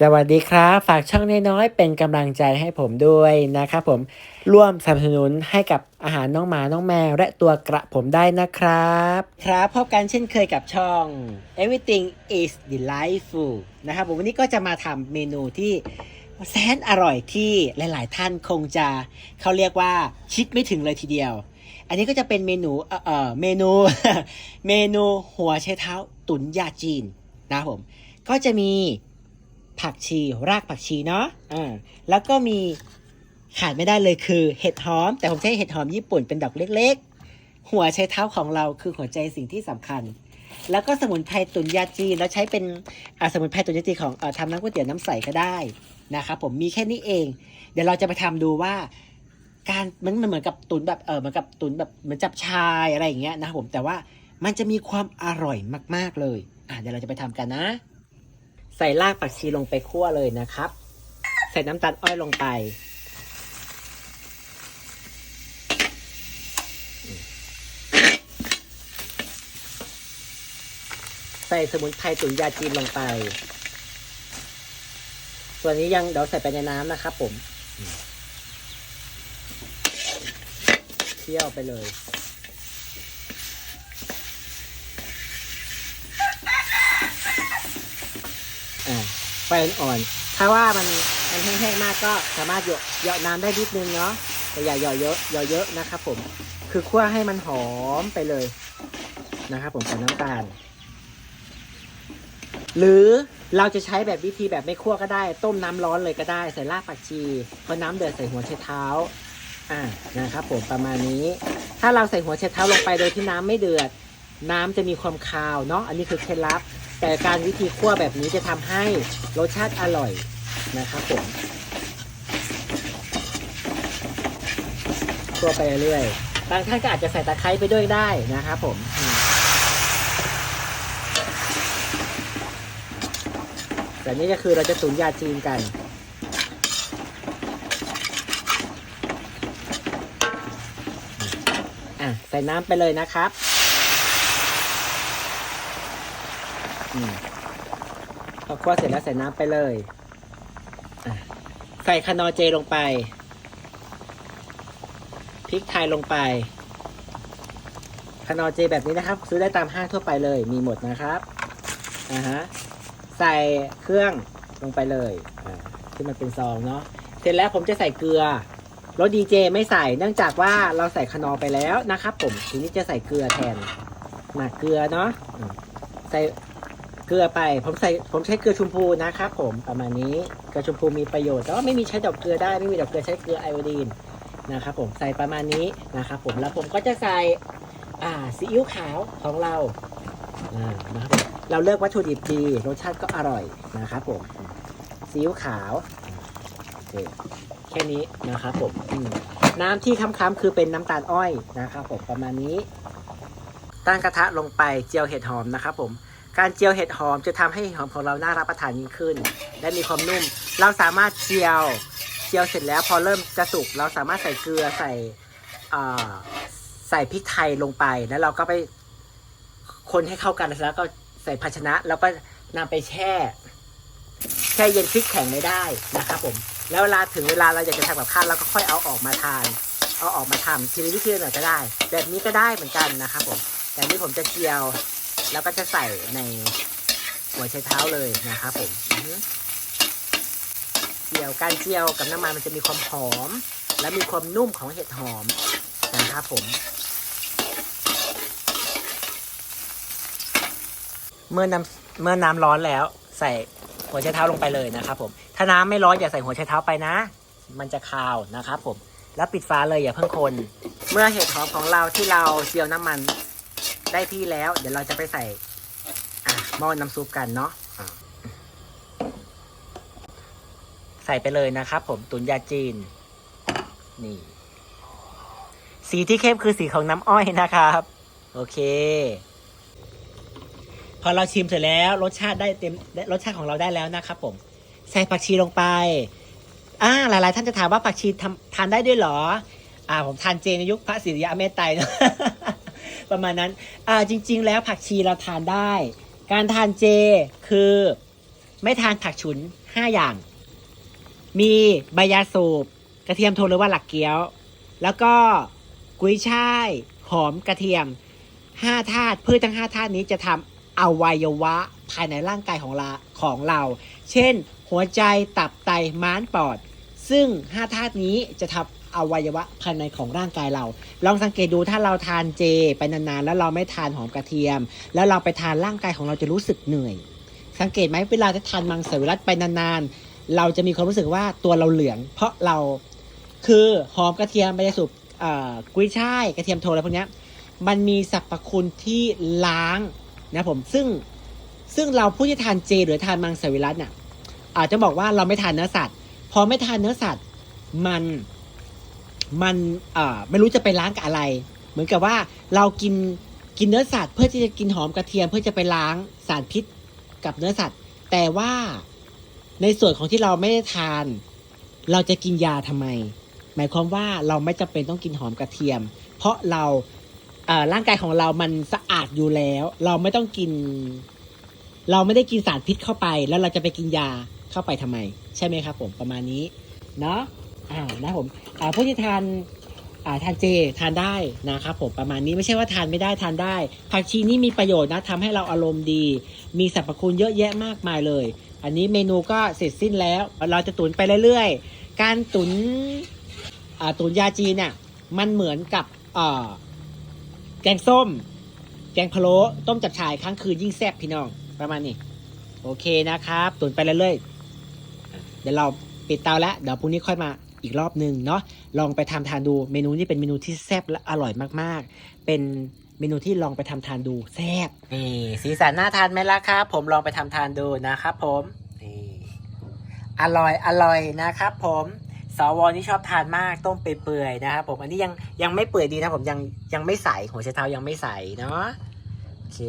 สวัสดีครับ ฝากช่องน้อยๆ เป็นกำลังใจให้ผมด้วยนะครับผมร่วมสนับสนุนให้กับอาหารน้องหมาน้องแมว และตัวกระผมได้นะครับ ครับพบกันเช่นเคยกับช่อง Everything is delightful นะครับผมวันนี้ก็จะมาทำเมนูที่แสนอร่อยที่หลาย ๆ ท่านคงจะเขาเรียกว่าคิดไม่ถึงเลยทีเดียว อันนี้ก็จะเป็นเมนูเอ่อเออเมนู เมนูหัวไชเท้าตุ๋นยาจีนนะครับผม ก็จะมี ผักชีรากผักชีเนาะอ่าแล้วก็มีขาดไม่ได้เลยคือเห็ดหอม แต่ผมใช้เห็ดหอมญี่ปุ่นเป็นดอกเล็กๆ หัวไชเท้าของเราคือหัวใจสิ่งที่สำคัญ แล้วก็สมุนไพรตุ๋นยาจีนแล้วใช้เป็นอ่าสมุนไพรตุ๋นยาจีนของเอ่อทำน้ำก๋วยเตี๋ยวน้ำใสก็ได้นะครับผมมีแค่นี้เอง เดี๋ยวเราจะไปทำดูว่าการมันมันเหมือนกับตุนแบบเออเหมือนกับตุนแบบเหมือนจับชายอะไรอย่างเงี้ยนะครับผมแต่ว่ามันจะมีความอร่อยมาก ๆเลย อะเดี๋ยวเราจะไปทำกันนะ ใส่รากผักชีลงไปคั่วเลยนะครับ ใส่น้ำตาลอ้อยลงไป ใส่สมุนไพรตุ๋นยาจีนลงไป ส่วนนี้ยังเดี๋ยวใส่ไปในน้ำนะครับผม เคี่ยวไปเลย อ่าไฟอ่อน ถ้าว่ามันมันแห้งๆมากก็สามารถเหยาะเหยาะน้ำได้นิดนึงเนาะแต่อย่าเหยาะเยอะเหยาะเยอะนะครับผม คือคั่วให้มันหอมไปเลยนะครับผมกับน้ำตาล หรือเราจะใช้แบบวิธีแบบไม่คั่วก็ได้ ต้มน้ำร้อนเลยก็ได้ใส่รากผักชีพอน้ำเดือดใส่หัวไชเท้า อ่านะครับผมประมาณนี้ ถ้าเราใส่หัวไชเท้าลงไปโดยที่น้ำไม่เดือด น้ำจะมีความคาวเนาะอันนี้คือเคล็ดลับ แต่การวิธีคั่วแบบนี้จะทำให้รสชาติอร่อยนะครับผมคั่วไปเรื่อยบางท่านก็อาจจะใส่ตะไคร้ไปด้วยได้นะครับผมอืมแต่นี่ก็คือเราจะตุ๋นยาจีนกันอะใส่น้ำไปเลยนะครับอืม พอคั่วเสร็จแล้วใส่น้ำไปเลย ใส่คานอเจลงไปพริกไทยลงไปคานอเจแบบนี้นะครับ ซื้อได้ตามห้างทั่วไปเลย มีหมดนะครับอ่าฮะใส่เครื่องลงไปเลยอ่าที่มันเป็นซองเนาะเสร็จแล้วผมจะใส่เกลือรสดีเจไม่ใส่เนื่องจากว่าเราใส่คานอไปแล้วนะครับ ผมทีนี้จะใส่เกลือแทนหนักเกลือเนาะใส่ เกลือไป ผมใส่ผมใช้เกลือชมพูนะครับผมประมาณนี้เกลือชมพูมีประโยชน์แต่ว่าไม่มีใช้ดอกเกลือได้ไม่มีดอกเกลือใช้เกลือไอโอดีนนะครับผมใส่ประมาณนี้นะครับผมแล้วผมก็จะใส่อ่าซีอิ๊วขาวของเราอ่านะครับเราเลือกวัตถุดิบดีรสชาติก็อร่อยนะครับผมซีอิ๊วขาวโอเคแค่นี้นะครับผมมน้ำที่ค้ำๆคือเป็นน้ำตาลอ้อยนะครับผมประมาณนี้ตั้งกระทะลงไปเจียวเห็ดหอมนะครับผม การเจียวเห็ดหอมจะทำให้หอมของเราน่ารับประทานยิ่งขึ้น และมีความนุ่ม เราสามารถเจียว เจียวเสร็จแล้วพอเริ่มจะสุกเราสามารถใส่เกลือใส่ใส่พริกไทยลงไป แล้วเราก็ไปคนให้เข้ากันแล้วก็ใส่ภาชนะ แล้วก็นำไปแช่ แช่เย็นพริกแข็งไม่ได้นะครับผม แล้วเวลาถึงเวลาเราอยากจะทำกับข้าวเราก็ค่อยเอาออกมาทาน เอาออกมาทำทีละวิธีหน่อยก็ได้ แบบนี้ก็ได้เหมือนกันนะครับผมแต่นี่ผมจะเจียว แล้วก็จะใส่ในหัวไชเท้าเลยนะครับผมเจียวการเจียวกับน้ำมันมันจะมีความหอม และมีความนุ่มของเห็ดหอมนะครับผม เมื่อน้ำเมื่อน้ำร้อนแล้ว ใส่หัวไชเท้าลงไปเลยนะครับ ผม ถ้าน้ำไม่ร้อนอย่าใส่หัวไชเท้าไปนะ มันจะคาวนะครับผมแล้วปิดฝาเลยอย่าเพิ่งคน เมื่อเห็ดหอมของเราที่เราเจียวน้ำมัน ได้ที่แล้ว เดี๋ยวเราจะไปใส่หม้อน้ำซุปกันเนาะใส่ไปเลยนะครับผมตุนยาจีน นี่ สีที่เข้มคือสีของน้ำอ้อยนะครับ โอเค พอเราชิมเสร็จแล้วรสชาติได้เต็มรสชาติของเราได้แล้วนะครับผม ใส่ผักชีลงไปอ่าหลาย ๆ ท่านจะถามว่าผักชีทำทานได้ด้วยเหรอ อ่า ผมทานเจในยุคพระศิริยะเมตไตรนะ ประมาณนั้นอ่าจริง ๆ แล้วผักชีเราทานได้ การทานเจคือ ไม่ทานผักฉุนห้าอย่าง มีใบยาสูบ กระเทียมโทนหรือว่าหลักเกี๊ยว แล้วก็กุ้ยช่าย หอมกระเทียมห้าธาตุพืชทั้งห้าธาตุนี้จะทำอวัยวะภายในร่างกายของเราของเรา เช่น หัวใจตับไตม้ามปอด ซึ่งห้าธาตุนี้จะทำ อวัยวะภายในของร่างกายเรา ลองสังเกตดูถ้าเราทานเจไปนานๆแล้วเราไม่ทานหอมกระเทียม แล้วเราไปทานร่างกายของเราจะรู้สึกเหนื่อย สังเกตไหมเวลาจะทานมังสวิรัตไปนานๆ เราจะมีความรู้สึกว่าตัวเราเหลือง เพราะเราคือหอมกระเทียมใบยาสูบกุ้ยช่ายกระเทียมโทอะไรพวกนี้มันมีสรรพคุณที่ล้างนะผมซึ่งซึ่งเราผู้ที่ทานเจหรือทานมังสวิรัตเนี่ยอาจจะบอกว่าเราไม่ทานเนื้อสัตว์ พอไม่ทานเนื้อสัตว์ มัน มันเอ่อไม่รู้จะไปล้างกับอะไร เหมือนกับว่าเรากินกินเนื้อสัตว์เพื่อที่จะกินหอมกระเทียมเพื่อจะไปล้างสารพิษกับเนื้อสัตว์ แต่ว่าในส่วนของที่เราไม่ได้ทาน เราจะกินยาทำไม หมายความว่าเราไม่จำเป็นต้องกินหอมกระเทียม เพราะเราเอ่อร่างกายของเรามันสะอาดอยู่แล้ว เราไม่ต้องกิน เราไม่ได้กินสารพิษเข้าไป แล้วเราจะไปกินยาเข้าไปทำไม ใช่ไหมครับผมประมาณนี้ เนาะ อ่านะผมอ่าผู้ที่ทานอ่าทานเจทานได้นะครับผมประมาณนี้ไม่ใช่ว่าทานไม่ได้ทานได้ผักชีนี่มีประโยชน์นะทำให้เราอารมณ์ดี มีสรรพคุณเยอะแยะมากมายเลย อันนี้เมนูก็เสร็จสิ้นแล้ว เราจะตุนไปเรื่อยๆ การตุนอ่าตุนยาจีนเนี่ยมันเหมือนกับอ่าแกงส้ม แกงพะโล้ต้มจับฉ่ายครั้งคืนยิ่งแซ่บพี่น้องประมาณนี้ โอเคนะครับตุนไปเรื่อยๆเดี๋ยวเราปิดเตาแล้วเดี๋ยวพรุ่งนี้ค่อยมา อีกรอบหนึ่งเนาะลองไปทำทานดูเมนูนี้เป็นเมนูที่แซ่บและอร่อยมากๆ เป็นเมนูที่ลองไปทำทานดูแซ่บนี่สีสันน่าทานไหมล่ะครับ ผมลองไปทำทานดูนะครับผมนี่อร่อยอร่อยนะครับผมสวนี่ชอบทานมากต้มเปื่อยๆนะครับผมอันนี้ยังยังไม่เปื่อยดีนะผมยังยังไม่ใสหัวไชเท้ายังไม่ใสเนาะโอเค